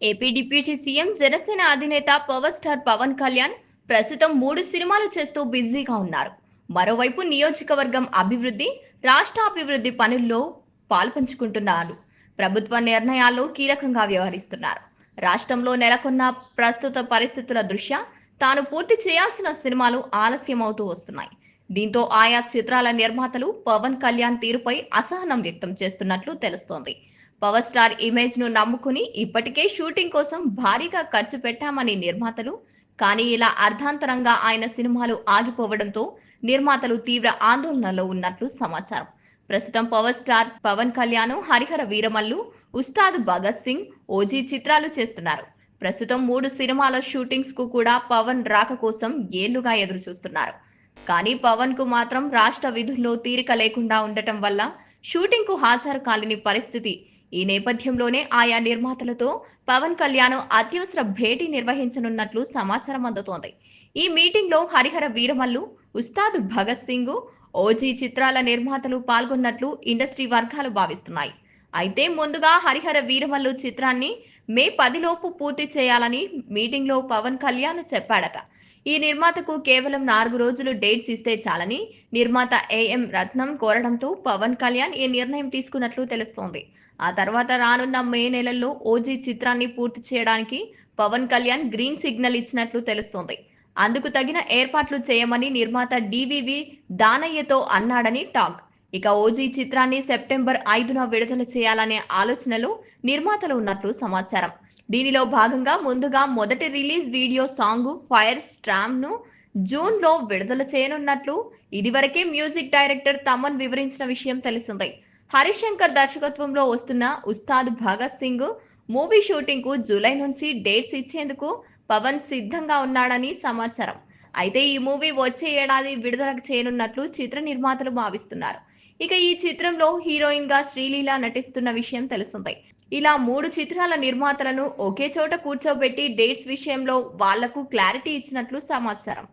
AP deputy CM Janasena అధినేత power star Pawan Kalyan ప్రస్తుతం మూడు సినిమాలు చేస్తూ బిజీగా ఉన్నారు. మరోవైపు నియోజకవర్గం అభివృద్ధి రాష్ట్ర అభివృద్ధి పనుల్లో పాల్పంచుకుంటున్నారు. ప్రభుత్వ నిర్ణయాల్లో కీలకంగా వ్యవహరిస్తున్నారు. రాష్ట్రంలో నెలకొన్న ప్రస్తుత పరిస్థితుల దృష్ట్యా తాను పూర్తి చేయాల్సిన సినిమాలు ఆలస్యమవుతూ వస్తున్నాయి. దీంతో ఆయా చిత్రాల నిర్మాతలు పవన్ కళ్యాణ్ తీరుపై అసహనం వ్యక్తం చేస్తున్నట్లు తెలుస్తోంది. పవర్ స్టార్ ఇమేజ్ను నమ్ముకుని ఇప్పటికే షూటింగ్ కోసం భారీగా ఖర్చు పెట్టామని నిర్మాతలు. కానీ ఇలా అర్ధాంతరంగా ఆయన సినిమాలు ఆగిపోవడంతో నిర్మాతలు తీవ్ర ఆందోళనలో ఉన్నట్లు సమాచారం. ప్రస్తుతం power star Pawan Kalyan Harihara Veeramallu Ustaad Bhagat Singh OG చిత్రాలు చేస్తున్నారు. ప్రస్తుతం మూడు సినిమాల షూటింగ్స్కు కూడా పవన్ రాక కోసం ఏళ్ళుగా ఎదురు చూస్తున్నారు కానీ పవన్కు మాత్రం రాష్ట్ర విధుల్లో తీరిక లేకుండా ఉండటం వల్ల షూటింగ్కు హాజరు కాలేని పరిస్థితి ఈ నేపథ్యంలోనే ఆయా నిర్మాతలతో పవన్ కళ్యాణ్ అత్యవసర భేటీ నిర్వహించనున్నట్లు సమాచారం అందుతోంది. ఈ మీటింగ్లో హరిహర వీరమల్లు ఉస్తాద్ భగత్ సింగ్ ఓజీ చిత్రాల నిర్మాతలు పాల్గొన్నట్లు ఇండస్ట్రీ వర్గాలు భావిస్తున్నాయి. అయితే ముందుగా హరిహర వీరమల్లు చిత్రాన్ని మే పదిలోపు పూర్తి చేయాలని మీటింగ్లో పవన్ కళ్యాణ్ చెప్పాడట. ఈ నిర్మాతకు కేవలం నాలుగు రోజులు డేట్స్ ఇస్తే చాలని నిర్మాత ఏఎం రత్నం కోరడంతో పవన్ కళ్యాణ్ ఈ నిర్ణయం తీసుకున్నట్లు తెలుస్తోంది. ఆ తర్వాత రానున్న మే నెలల్లో ఓజీ చిత్రాన్ని పూర్తి చేయడానికి పవన్ కళ్యాణ్ గ్రీన్ సిగ్నల్ ఇచ్చినట్లు తెలుస్తోంది. అందుకు తగిన ఏర్పాట్లు చేయమని నిర్మాత డివివి దానయ్యతో అన్నాడని టాక్. ఇక ఓజీ చిత్రాన్ని సెప్టెంబర్ ఐదున విడుదల చేయాలనే ఆలోచనలో నిర్మాతలు ఉన్నట్లు సమాచారం. దీనిలో భాగంగా ముందుగా మొదటి రిలీజ్ వీడియో సాంగ్ ఫైర్ స్ట్రామ్ను జూన్లో విడుదల చేయనున్నట్లు ఇదివరకే మ్యూజిక్ డైరెక్టర్ తమన్ వివరించిన విషయం తెలిసిందే. హరిశంకర్ దర్శకత్వంలో వస్తున్న ఉస్తాద్ భగత్ సింగ్ మూవీ షూటింగ్కు జూలై నుంచి డేట్స్ ఇచ్చేందుకు పవన్ సిద్ధంగా ఉన్నాడని సమాచారం. అయితే ఈ మూవీ వచ్చే ఏడాది విడుదల చేయనున్నట్లు చిత్ర నిర్మాతలు భావిస్తున్నారు. ఇక ఈ చిత్రంలో హీరోయిన్గా శ్రీలీల నటిస్తున్న విషయం తెలిసిందే. ఇలా మూడు చిత్రాల నిర్మాతలను ఒకే చోట కూర్చోబెట్టి డేట్స్ విషయంలో వాళ్ళకు క్లారిటీ ఇచ్చినట్లు సమాచారం.